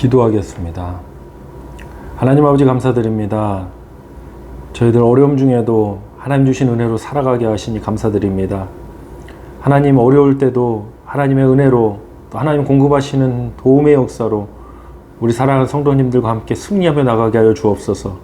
기도하겠습니다. 하나님 아버지 감사드립니다. 저희들 어려움 중에도 하나님 주신 은혜로 살아가게 하시니 감사드립니다. 하나님 어려울 때도 하나님의 은혜로 또 하나님 공급하시는 도움의 역사로 우리 사랑하는 성도님들과 함께 승리하며 나가게 하여 주옵소서.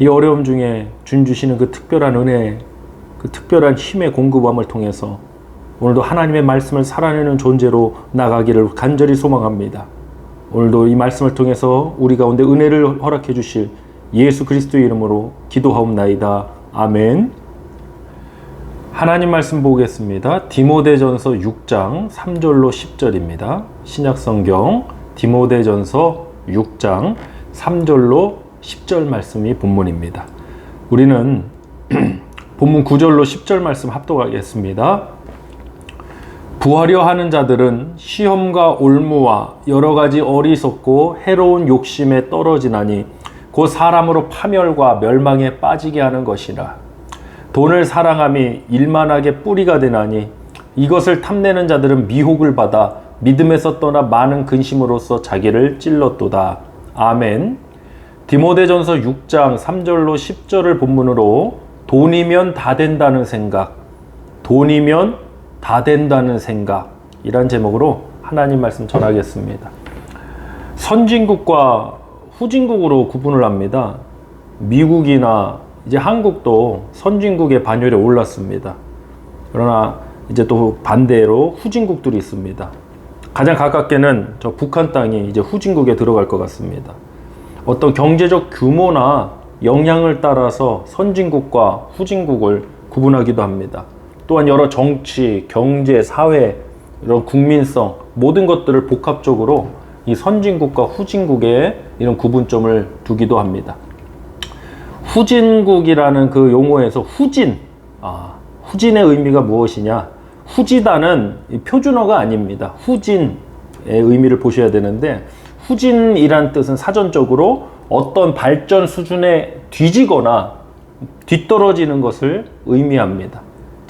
이 어려움 중에 준 주시는 그 특별한 은혜, 그 특별한 힘의 공급함을 통해서 오늘도 하나님의 말씀을 살아내는 존재로 나가기를 간절히 소망합니다. 오늘도 이 말씀을 통해서 우리 가운데 은혜를 허락해 주실 예수 그리스도의 이름으로 기도하옵나이다. 아멘. 하나님 말씀 보겠습니다. 디모데전서 6장 3절로 10절입니다. 신약 성경 디모데전서 6장 3절로 10절 말씀이 본문입니다. 우리는 본문 9절로 10절 말씀 합독하겠습니다. 부하려 하는 자들은 시험과 올무와 여러 가지 어리석고 해로운 욕심에 떨어지나니 곧 사람으로 파멸과 멸망에 빠지게 하는 것이라. 돈을 사랑함이 일만하게 뿌리가 되나니 이것을 탐내는 자들은 미혹을 받아 믿음에서 떠나 많은 근심으로써 자기를 찔렀도다. 아멘. 디모데전서 6장 3절로 10절을 본문으로 돈이면 다 된다는 생각, 돈이면 다 된다는 생각 이란 제목으로 하나님 말씀 전하겠습니다. 선진국과 후진국으로 구분을 합니다. 미국이나 이제 한국도 선진국의 반열에 올랐습니다. 그러나 이제 또 반대로 후진국들이 있습니다. 가장 가깝게는 저 북한 땅이 이제 후진국에 들어갈 것 같습니다. 어떤 경제적 규모나 영향을 따라서 선진국과 후진국을 구분하기도 합니다. 또한 여러 정치, 경제, 사회, 이런 국민성 모든 것들을 복합적으로 이 선진국과 후진국에 이런 구분점을 두기도 합니다. 후진국이라는 그 용어에서 후진, 아, 후진의 의미가 무엇이냐? 후지다는 표준어가 아닙니다. 후진의 의미를 보셔야 되는데 후진이란 뜻은 사전적으로 어떤 발전 수준에 뒤지거나 뒤떨어지는 것을 의미합니다.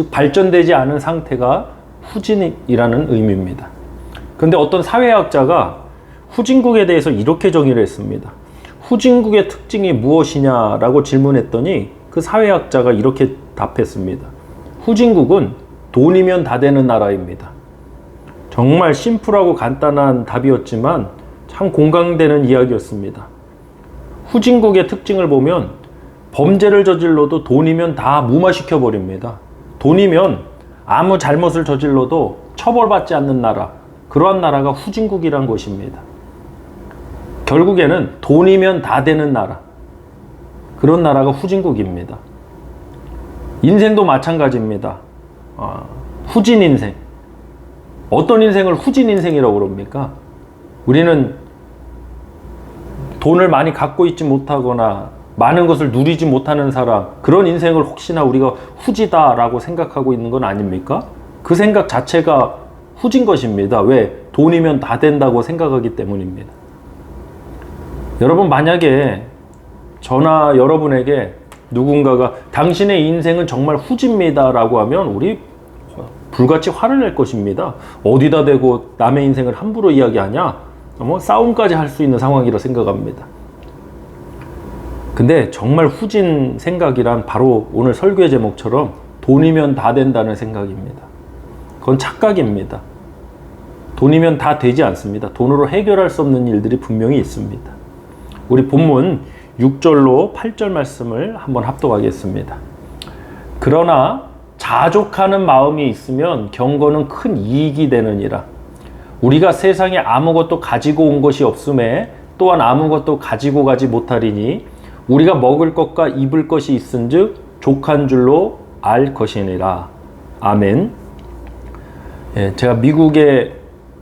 즉 발전되지 않은 상태가 후진이라는 의미입니다. 근데 어떤 사회학자가 후진국에 대해서 이렇게 정의를 했습니다. 후진국의 특징이 무엇이냐라고 질문했더니 그 사회학자가 이렇게 답했습니다. 후진국은 돈이면 다 되는 나라입니다. 정말 심플하고 간단한 답이었지만 참 공감되는 이야기였습니다. 후진국의 특징을 보면 범죄를 저질러도 돈이면 다 무마시켜 버립니다. 돈이면 아무 잘못을 저질러도 처벌받지 않는 나라, 그러한 나라가 후진국이란 것입니다. 결국에는 돈이면 다 되는 나라, 그런 나라가 후진국입니다. 인생도 마찬가지입니다. 아, 후진 인생. 어떤 인생을 후진 인생이라고 그럽니까? 우리는 돈을 많이 갖고 있지 못하거나 많은 것을 누리지 못하는 사람, 그런 인생을 혹시나 우리가 후지다라고 생각하고 있는 건 아닙니까? 그 생각 자체가 후진 것입니다. 왜? 돈이면 다 된다고 생각하기 때문입니다. 여러분, 만약에 저나 여러분에게 누군가가 당신의 인생은 정말 후지입니다라고 하면 우리 불같이 화를 낼 것입니다. 어디다 대고 남의 인생을 함부로 이야기하냐? 뭐 싸움까지 할 수 있는 상황이라 생각합니다. 근데 정말 후진 생각이란 바로 오늘 설교의 제목처럼 돈이면 다 된다는 생각입니다. 그건 착각입니다. 돈이면 다 되지 않습니다. 돈으로 해결할 수 없는 일들이 분명히 있습니다. 우리 본문 6절로 8절 말씀을 한번 합독하겠습니다. 그러나 자족하는 마음이 있으면 경건은 큰 이익이 되느니라. 우리가 세상에 아무것도 가지고 온 것이 없음에 또한 아무것도 가지고 가지 못하리니 우리가 먹을 것과 입을 것이 있은즉 족한 줄로 알 것이니라. 아멘. 예, 제가 미국에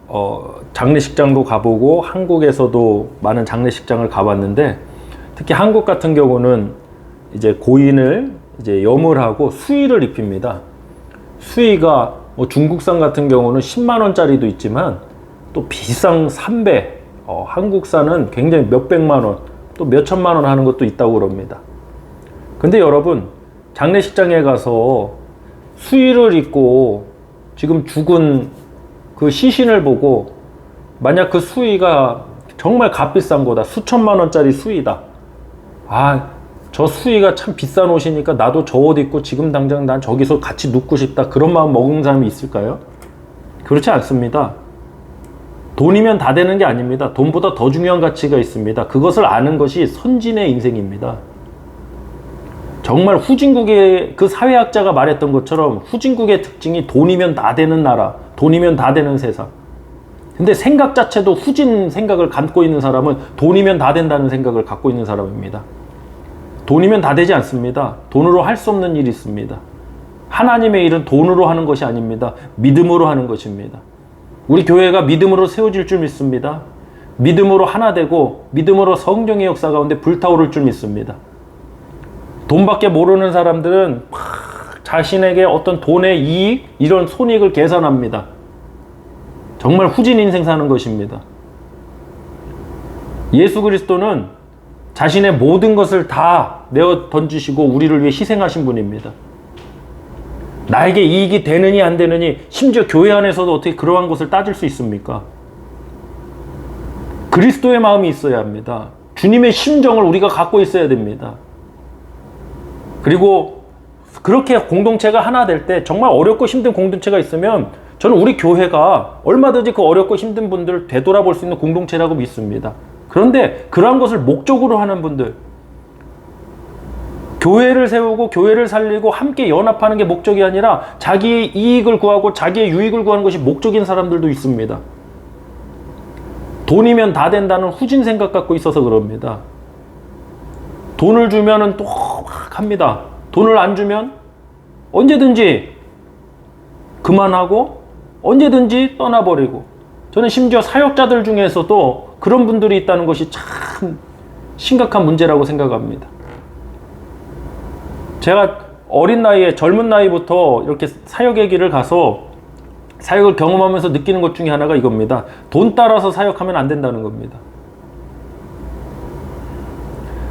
어, 장례식장도 가보고 한국에서도 많은 장례식장을 가봤는데 특히 한국 같은 경우는 이제 고인을 이제 염을 하고 수의를 입힙니다. 수의가 뭐 중국산 같은 경우는 10만 원짜리도 있지만 또 비싼 3배, 어, 한국산은 굉장히 몇백만 원, 또 몇천만 원 하는 것도 있다고 그럽니다. 근데 여러분, 장례식장에 가서 수의를 입고 지금 죽은 그 시신을 보고 만약 그 수의가 정말 값비싼 거다. 수천만 원짜리 수의다. 아, 저 수의가 참 비싼 옷이니까 나도 저 옷 입고 지금 당장 난 저기서 같이 눕고 싶다. 그런 마음 먹은 사람이 있을까요? 그렇지 않습니다. 돈이면 다 되는 게 아닙니다. 돈보다 더 중요한 가치가 있습니다. 그것을 아는 것이 선진의 인생입니다. 정말 후진국의 그 사회학자가 말했던 것처럼 후진국의 특징이 돈이면 다 되는 나라, 돈이면 다 되는 세상. 근데 생각 자체도 후진 생각을 갖고 있는 사람은 돈이면 다 된다는 생각을 갖고 있는 사람입니다. 돈이면 다 되지 않습니다. 돈으로 할 수 없는 일이 있습니다. 하나님의 일은 돈으로 하는 것이 아닙니다. 믿음으로 하는 것입니다. 우리 교회가 믿음으로 세워질 줄 믿습니다. 믿음으로 하나 되고 믿음으로 성령의 역사 가운데 불타오를 줄 믿습니다. 돈밖에 모르는 사람들은 막 자신에게 어떤 돈의 이익, 이런 손익을 계산합니다. 정말 후진 인생 사는 것입니다. 예수 그리스도는 자신의 모든 것을 다 내어 던지시고 우리를 위해 희생하신 분입니다. 나에게 이익이 되느니 안 되느니 심지어 교회 안에서도 어떻게 그러한 것을 따질 수 있습니까? 그리스도의 마음이 있어야 합니다. 주님의 심정을 우리가 갖고 있어야 됩니다. 그리고 그렇게 공동체가 하나 될 때 정말 어렵고 힘든 공동체가 있으면 저는 우리 교회가 얼마든지 그 어렵고 힘든 분들을 되돌아볼 수 있는 공동체라고 믿습니다. 그런데 그러한 것을 목적으로 하는 분들, 교회를 세우고 교회를 살리고 함께 연합하는 게 목적이 아니라 자기의 이익을 구하고 자기의 유익을 구하는 것이 목적인 사람들도 있습니다. 돈이면 다 된다는 후진 생각 갖고 있어서 그럽니다. 돈을 주면은 또막 합니다. 돈을 안 주면 언제든지 그만하고 언제든지 떠나버리고 저는 심지어 사역자들 중에서도 그런 분들이 있다는 것이 참 심각한 문제라고 생각합니다. 제가 어린 나이에 젊은 나이부터 이렇게 사역의 길을 가서 사역을 경험하면서 느끼는 것 중에 하나가 이겁니다. 돈 따라서 사역하면 안 된다는 겁니다.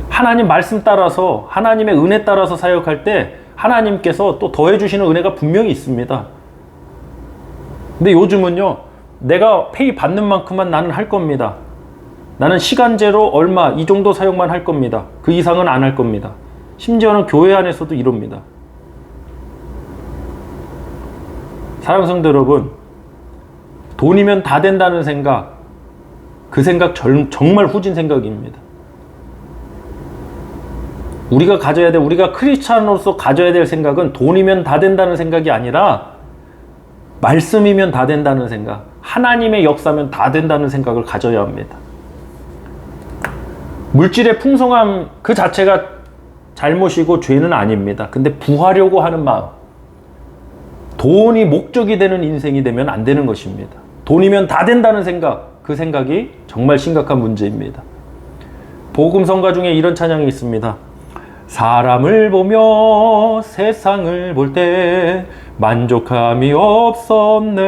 하나님 말씀 따라서 하나님의 은혜 따라서 사역할 때 하나님께서 또 더해 주시는 은혜가 분명히 있습니다. 근데 요즘은요. 내가 페이 받는 만큼만 나는 할 겁니다. 나는 시간제로 얼마 이 정도 사용만 할 겁니다. 그 이상은 안 할 겁니다. 심지어는 교회 안에서도 이럽니다. 사랑하는 성도 여러분, 돈이면 다 된다는 생각, 그 생각 정말 후진 생각입니다. 우리가 가져야 돼, 우리가 크리스찬으로서 가져야 될 생각은 돈이면 다 된다는 생각이 아니라 말씀이면 다 된다는 생각, 하나님의 역사면 다 된다는 생각을 가져야 합니다. 물질의 풍성함 그 자체가 잘못이고 죄는 아닙니다. 근데 부하려고 하는 마음, 돈이 목적이 되는 인생이 되면 안 되는 것입니다. 돈이면 다 된다는 생각, 그 생각이 정말 심각한 문제입니다. 복음 성가 중에 이런 찬양이 있습니다. 사람을 보며 세상을 볼 때 만족함이 없었네.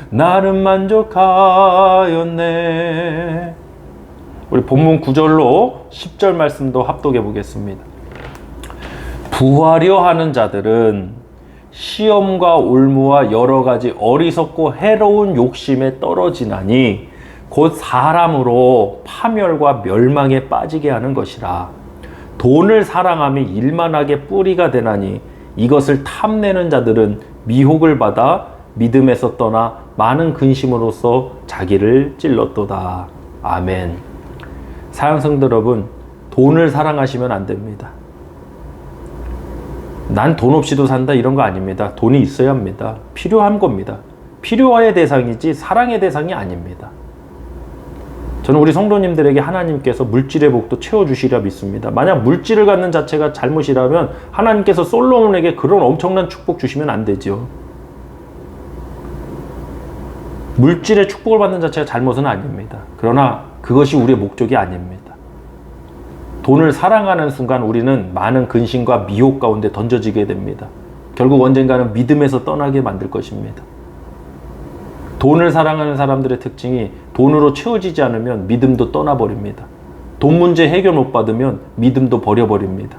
나는 만족하였네. 우리 본문 9절로 10절 말씀도 합독해 보겠습니다. 부하려 하는 자들은 시험과 올무와 여러 가지 어리석고 해로운 욕심에 떨어지나니 곧 사람으로 파멸과 멸망에 빠지게 하는 것이라. 돈을 사랑함이 일만하게 뿌리가 되나니 이것을 탐내는 자들은 미혹을 받아 믿음에서 떠나 많은 근심으로써 자기를 찔렀도다. 아멘. 사랑성들 여러분, 돈을 사랑하시면 안 됩니다. 난 돈 없이도 산다 이런 거 아닙니다. 돈이 있어야 합니다. 필요한 겁니다. 필요와의 대상이지 사랑의 대상이 아닙니다. 저는 우리 성도님들에게 하나님께서 물질의 복도 채워주시리라 믿습니다. 만약 물질을 갖는 자체가 잘못이라면 하나님께서 솔로몬에게 그런 엄청난 축복 주시면 안 되죠. 물질의 축복을 받는 자체가 잘못은 아닙니다. 그러나 그것이 우리의 목적이 아닙니다. 돈을 사랑하는 순간 우리는 많은 근심과 미혹 가운데 던져지게 됩니다. 결국 언젠가는 믿음에서 떠나게 만들 것입니다. 돈을 사랑하는 사람들의 특징이 돈으로 채워지지 않으면 믿음도 떠나버립니다. 돈 문제 해결 못 받으면 믿음도 버려버립니다.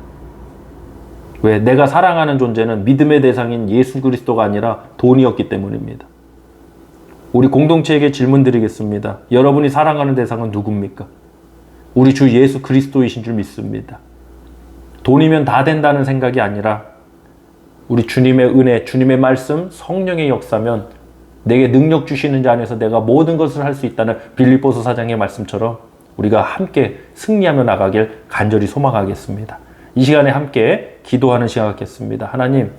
왜? 내가 사랑하는 존재는 믿음의 대상인 예수 그리스도가 아니라 돈이었기 때문입니다. 우리 공동체에게 질문 드리겠습니다. 여러분이 사랑하는 대상은 누굽니까? 우리 주 예수 그리스도이신 줄 믿습니다. 돈이면 다 된다는 생각이 아니라 우리 주님의 은혜, 주님의 말씀, 성령의 역사면 내게 능력 주시는 자 안에서 내가 모든 것을 할 수 있다는 빌립보서 사장의 말씀처럼 우리가 함께 승리하며 나가길 간절히 소망하겠습니다. 이 시간에 함께 기도하는 시간 갖겠습니다. 하나님,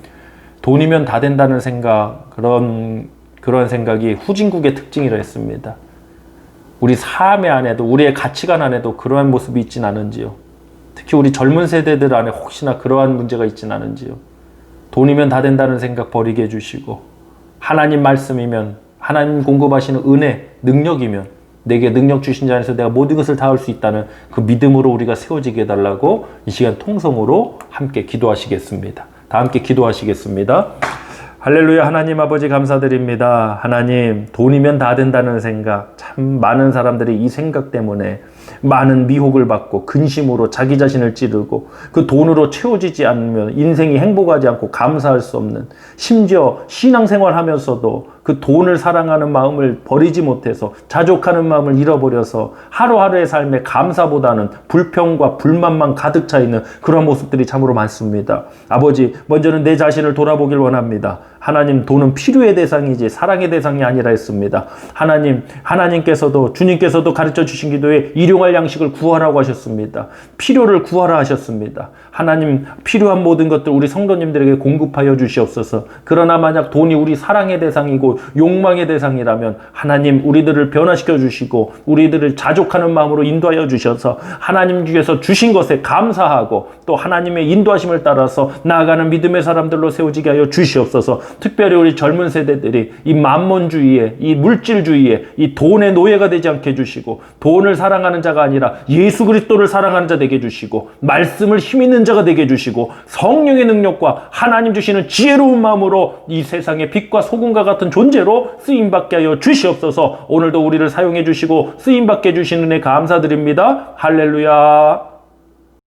돈이면 다 된다는 생각, 그런, 그런 생각이 후진국의 특징이라 했습니다. 우리 삶의 안에도, 우리의 가치관 안에도 그러한 모습이 있진 않은지요. 특히 우리 젊은 세대들 안에 혹시나 그러한 문제가 있진 않은지요. 돈이면 다 된다는 생각 버리게 해주시고, 하나님 말씀이면, 하나님 공급하시는 은혜, 능력이면, 내게 능력 주신 자 안에서 내가 모든 것을 다 할 수 있다는 그 믿음으로 우리가 세워지게 해달라고 이 시간 통성으로 함께 기도하시겠습니다. 다 함께 기도하시겠습니다. 할렐루야 하나님 아버지 감사드립니다. 하나님 돈이면 다 된다는 생각 참 많은 사람들이 이 생각 때문에 많은 미혹을 받고 근심으로 자기 자신을 찌르고 그 돈으로 채워지지 않으면 인생이 행복하지 않고 감사할 수 없는 심지어 신앙생활 하면서도 그 돈을 사랑하는 마음을 버리지 못해서 자족하는 마음을 잃어버려서 하루하루의 삶에 감사보다는 불평과 불만만 가득 차 있는 그런 모습들이 참으로 많습니다. 아버지, 먼저는 내 자신을 돌아보길 원합니다. 하나님, 돈은 필요의 대상이지 사랑의 대상이 아니라 했습니다. 하나님, 하나님께서도 주님께서도 가르쳐 주신 기도에 일용할 양식을 구하라고 하셨습니다. 필요를 구하라 하셨습니다. 하나님, 필요한 모든 것들 우리 성도님들에게 공급하여 주시옵소서. 그러나 만약 돈이 우리 사랑의 대상이고 욕망의 대상이라면 하나님 우리들을 변화시켜 주시고 우리들을 자족하는 마음으로 인도하여 주셔서 하나님 중에서 주신 것에 감사하고 또 하나님의 인도하심을 따라서 나아가는 믿음의 사람들로 세워지게 하여 주시옵소서. 특별히 우리 젊은 세대들이 이 만몬주의에 이 물질주의에 이 돈의 노예가 되지 않게 해 주시고 돈을 사랑하는 자가 아니라 예수 그리스도를 사랑하는 자 되게 해 주시고 말씀을 힘 있는 자가 되게 해 주시고 성령의 능력과 하나님 주시는 지혜로운 마음으로 이 세상의 빛과 소금과 같은 존재 로 쓰임받게 하여 주시옵소서. 오늘도 우리를 사용해 주시고 쓰임받게 해주시는 애 감사드립니다. 할렐루야